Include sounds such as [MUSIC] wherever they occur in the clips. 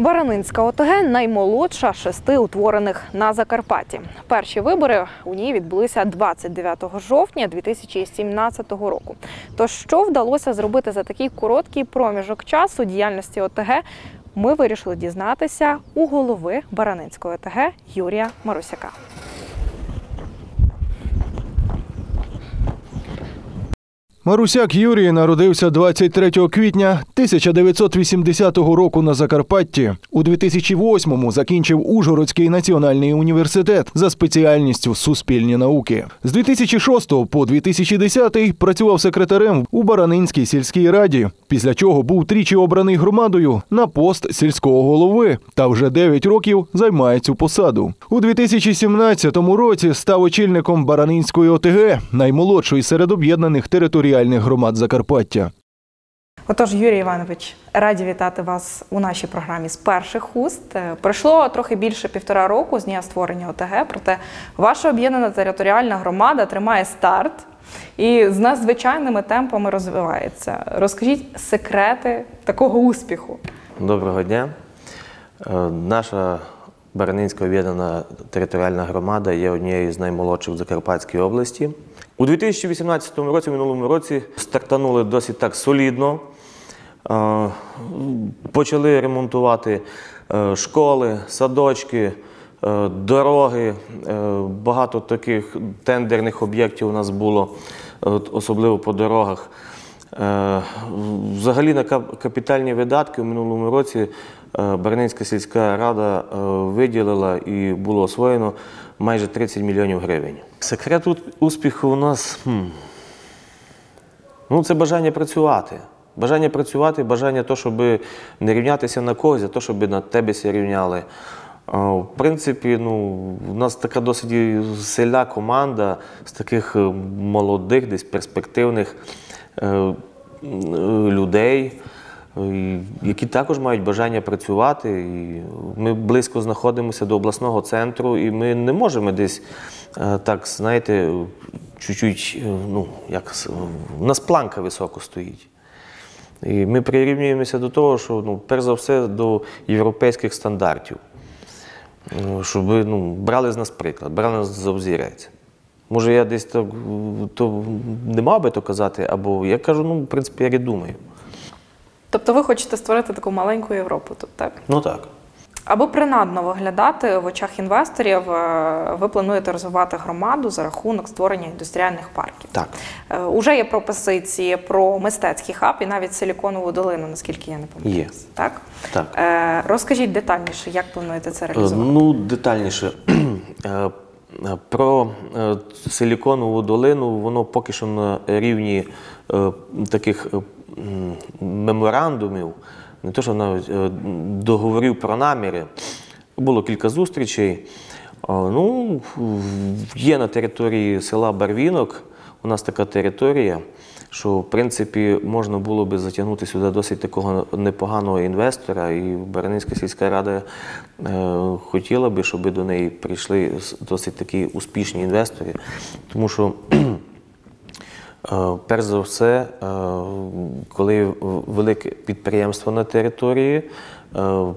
Баранинська ОТГ наймолодша шести утворених на Закарпатті. Перші вибори у ній відбулися 29 жовтня 2017 року. Тож, що вдалося зробити за такий короткий проміжок часу діяльності ОТГ, ми вирішили дізнатися у голови Баранинської ОТГ Юрія Марусяка. Марусяк Юрій народився 23 квітня 1980 року на Закарпатті. У 2008-му закінчив Ужгородський національний університет за спеціальністю суспільні науки. З 2006 по 2010 працював секретарем у Баранинській сільській раді, після чого був тричі обраний громадою на пост сільського голови та вже 9 років займає цю посаду. У 2017 році став очільником Баранинської ОТГ, наймолодшої серед об'єднаних територіальних громад Закарпаття. Отож, Юрій Іванович, раді вітати вас у нашій програмі з перших уст. Е, Пройшло трохи більше півтора року з дня створення ОТГ, проте ваша об'єднана територіальна громада тримає старт і з надзвичайними темпами розвивається. Розкажіть секрети такого успіху. Доброго дня. Е, Наша Баранинська об'єднана територіальна громада є однією з наймолодших в Закарпатській області. У 2018 році, в минулому році, стартанули досить так солідно. Е, Почали ремонтувати е, школи, садочки, е, дороги. Багато таких тендерних об'єктів у нас було, особливо по дорогах. Взагалі на капітальні видатки у минулому році е, Барнинська сільська рада е, виділила і було освоєно майже 30 мільйонів гривень. Секрет успіху у нас ну, це бажання працювати. Бажання працювати, бажання то, щоб не рівнятися на когось, а то, щоб на тебе рівняли. В принципі, ну, у нас така досить сильна команда з таких е, молодих, десь перспективних е, е, людей, е, які також мають бажання працювати. І ми близько знаходимося до обласного центру, і ми не можемо десь е, так, знаєте, чуть-чуть, е, ну, як у нас планка високо стоїть. І ми прирівнюємося до того, що ну, перш за все до європейських стандартів. Щоб ну, брали з нас приклад, брали нас за взірець. Може, я десь так то не мав би то казати, або я кажу, ну, в принципі, як і думаю. Тобто ви хочете створити таку маленьку Європу тут, так? Ну так. Аби принадно виглядати в очах інвесторів, е, ви плануєте розвивати громаду за рахунок створення індустріальних парків. Так. Е, Уже є пропозиції про мистецький хаб і навіть силіконову долину, наскільки я не помиляюсь. Так? Так. Е, Розкажіть детальніше, як плануєте це реалізувати? Ну, детальніше. [CLEARS THROAT] Про силіконову долину, воно поки що на рівні таких меморандумів, не то, що навіть е, договорів про наміри. Було кілька зустрічей. Ну, є на території села Барвінок, у нас така територія, що в принципі можна було би затягнути сюди досить такого непоганого інвестора. І Баранинська сільська рада е, хотіла би, щоб до неї прийшли досить такі успішні інвестори. Тому що Е, Перш за все, е, коли велике підприємство на території, е,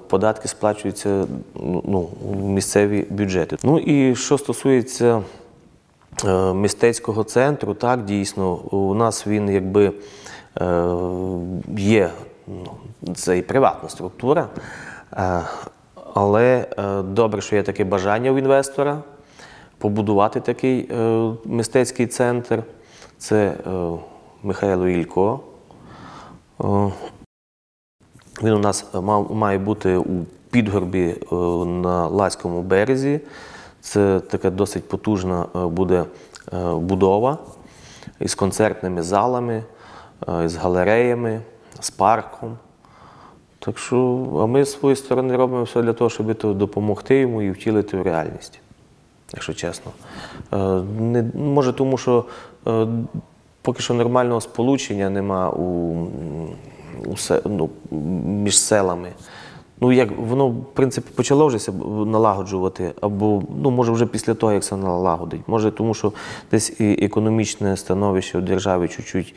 податки сплачуються ну, в місцеві бюджети. Ну і що стосується е, мистецького центру, так, дійсно, у нас він якби е, є, ну, це і приватна структура, е, але е, добре, що є таке бажання у інвестора побудувати такий е, мистецький центр. Це е, Михайло Ілько. Е, він у нас має бути у підгорбі е, на Лаському березі. Це така досить потужна буде будова із концертними залами, з галереями, з парком. Так що, а ми з своєї сторони робимо все для того, щоб допомогти йому і втілити в реальність, якщо чесно. Е, Не, може, тому що е, поки що нормального сполучення нема у, у се- ну, між селами. Ну, як воно, в принципі, почало вже налагоджувати, або ну, може вже після того, як це налагодить. Може, тому що десь і економічне становище в державі чуть-чуть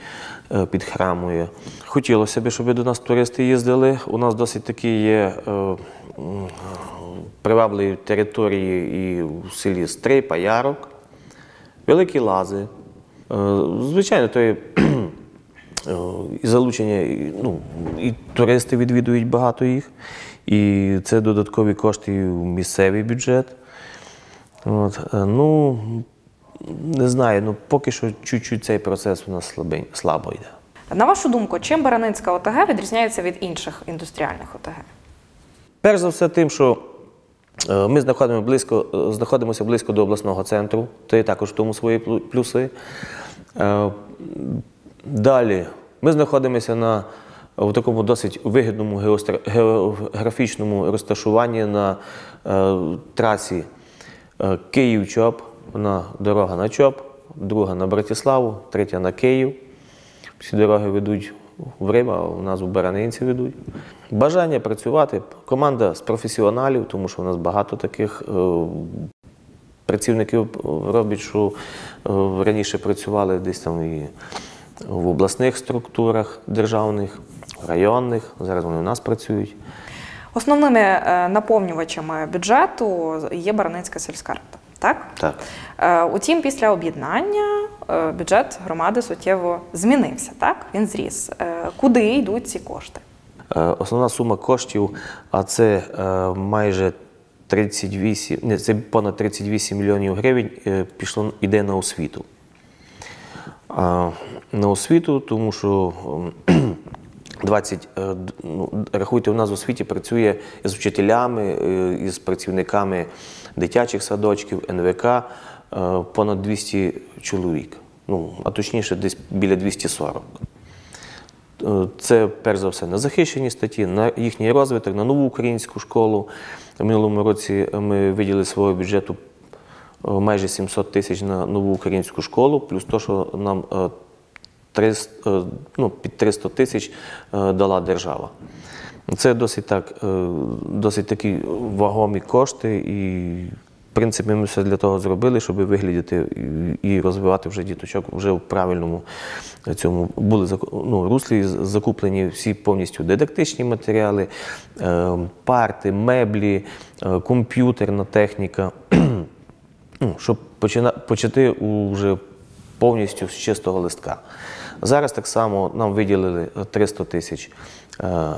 е, підхрамує. Хотілося б, щоб до нас туристи їздили. У нас досить такі є е, м, привабливі території і в селі Стрипа, Ярок, великі лази. Е, Звичайно, то є [CLEARS THROAT] Е, і залучення, і, ну, і туристи відвідують багато їх, і це додаткові кошти в місцевий бюджет. От, е, ну, не знаю, ну поки що чуть-чуть цей процес у нас слабень, слабо йде. На вашу думку, чим Бараницька ОТГ відрізняється від інших індустріальних ОТГ? Перш за все, тим, що ми знаходимо близько, е, знаходимося близько до обласного центру, то є також в тому свої плюси. Е, Далі ми знаходимося на в такому досить вигідному географічному розташуванні на е, трасі е, Київ-Чоп, вона дорога на Чоп, друга на Братиславу, третя на Київ. Всі дороги ведуть в Рим, у нас у Баранинці ведуть. Бажання працювати. Команда з професіоналів, тому що у нас багато таких е, працівників робить, що е, раніше працювали десь там і в обласних структурах державних, районних. Зараз вони у нас працюють. Основними е, наповнювачами бюджету є Бараницька сільська рада. Так? Так. Утім, після об'єднання бюджет громади суттєво змінився. Так? Він зріс. Е, Куди йдуть ці кошти? Е, Основна сума коштів, а це е, майже 38, не, це понад 38 мільйонів гривень е, пішло, йде на освіту. На освіту, тому що ем, 20, [CLEARS THROAT] е, ну, рахуйте, у нас в освіті працює з вчителями, е, із працівниками дитячих садочків, НВК е, понад 200 чоловік. Ну, а точніше, десь біля 240. Е, Це перш за все на захищені статті, на їхній розвиток, на нову українську школу. В минулому році ми виділили свого бюджету е, майже 700 тисяч на нову українську школу, плюс то, що нам е, 300, е, ну, під 300 тисяч е, дала держава. Це досить так, е, досить такі вагомі кошти, і принципі ми все для того зробили, щоб виглядати і і розвивати вже діточок вже в правильному цьому були ну, руслі закуплені всі повністю дидактичні матеріали, е, парти, меблі, е, комп'ютерна техніка. [CLEARS THROAT] ну, щоб почати вже повністю з чистого листка. Зараз так само нам виділили 300 тисяч е,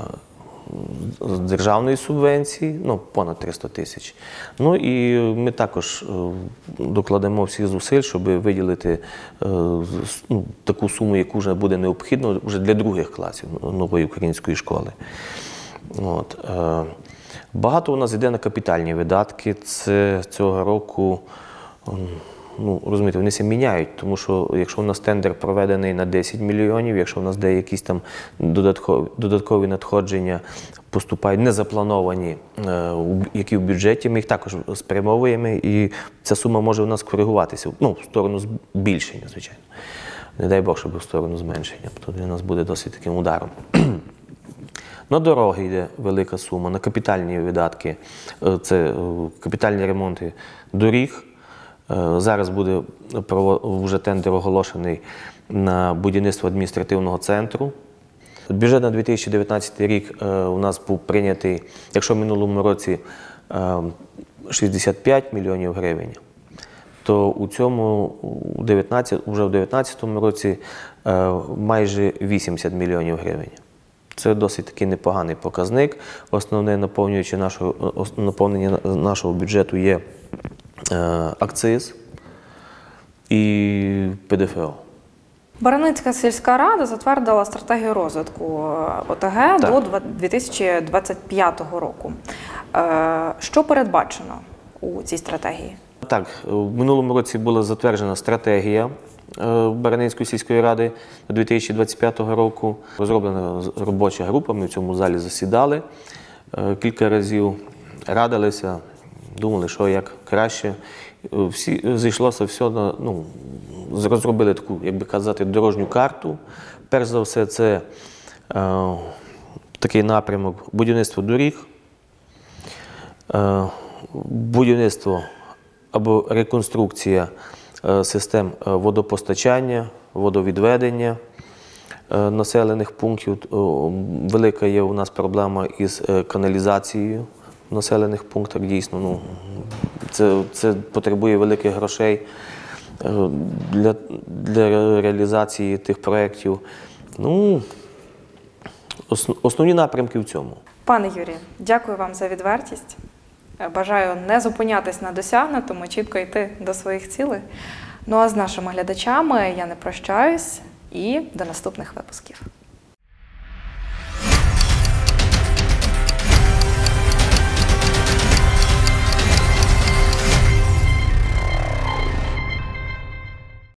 з державної субвенції, ну, понад 300 тисяч. Ну і ми також е, докладемо всіх зусиль, щоб виділити е, ну, таку суму, яку вже буде необхідно вже для других класів нової української школи. От, е, багато у нас йде на капітальні видатки. Це цього року. Ну, розумієте, вони міняють, тому що якщо у нас тендер проведений на 10 мільйонів, якщо у нас де якісь там додаткові, додаткові надходження поступають незаплановані, е, у- які в бюджеті, ми їх також спрямовуємо, і ця сума може у нас коригуватися ну, в сторону збільшення, звичайно. Не дай Бог, щоб в сторону зменшення, то для нас буде досить таким ударом. [CLEARS THROAT] На дороги йде велика сума, на капітальні видатки, е, це е, капітальні ремонти доріг. Е, Зараз буде вже тендер оголошений на будівництво адміністративного центру. Бюджет на 2019 рік е, у нас був прийнятий, якщо в минулому році е, 65 мільйонів гривень, то у цьому у 19, вже у 2019 році е, майже 80 мільйонів гривень. Це досить такий непоганий показник. Основне наповнюючи ос- наповнення нашого бюджету є е, акциз і ПДФО. Бараницька сільська рада затвердила стратегію розвитку е, ОТГ до 2025 року. Е, Що передбачено у цій стратегії? Так, в минулому році була затверджена стратегія е, Баранинської сільської ради до 2025 року. Розроблена робоча група, ми в цьому залі засідали е, кілька разів, радилися, думали, що як краще. Е, Всі зійшлося все на ну, розробили таку, як би казати, дорожню карту. Перш за все, це е, такий напрямок будівництво доріг, Е, Будівництво або реконструкція е, систем е, водопостачання, водовідведення е, населених пунктів. Велика є у нас проблема із е, каналізацією в населених пунктах. Дійсно, ну, це, це потребує великих грошей е, для, для реалізації тих проєктів. Ну, основні напрямки в цьому. Пане Юрію, дякую вам за відвертість. Е, Бажаю не зупинятись на досягнутому, чітко йти до своїх цілей. Ну а з нашими глядачами я не прощаюсь і до наступних випусків.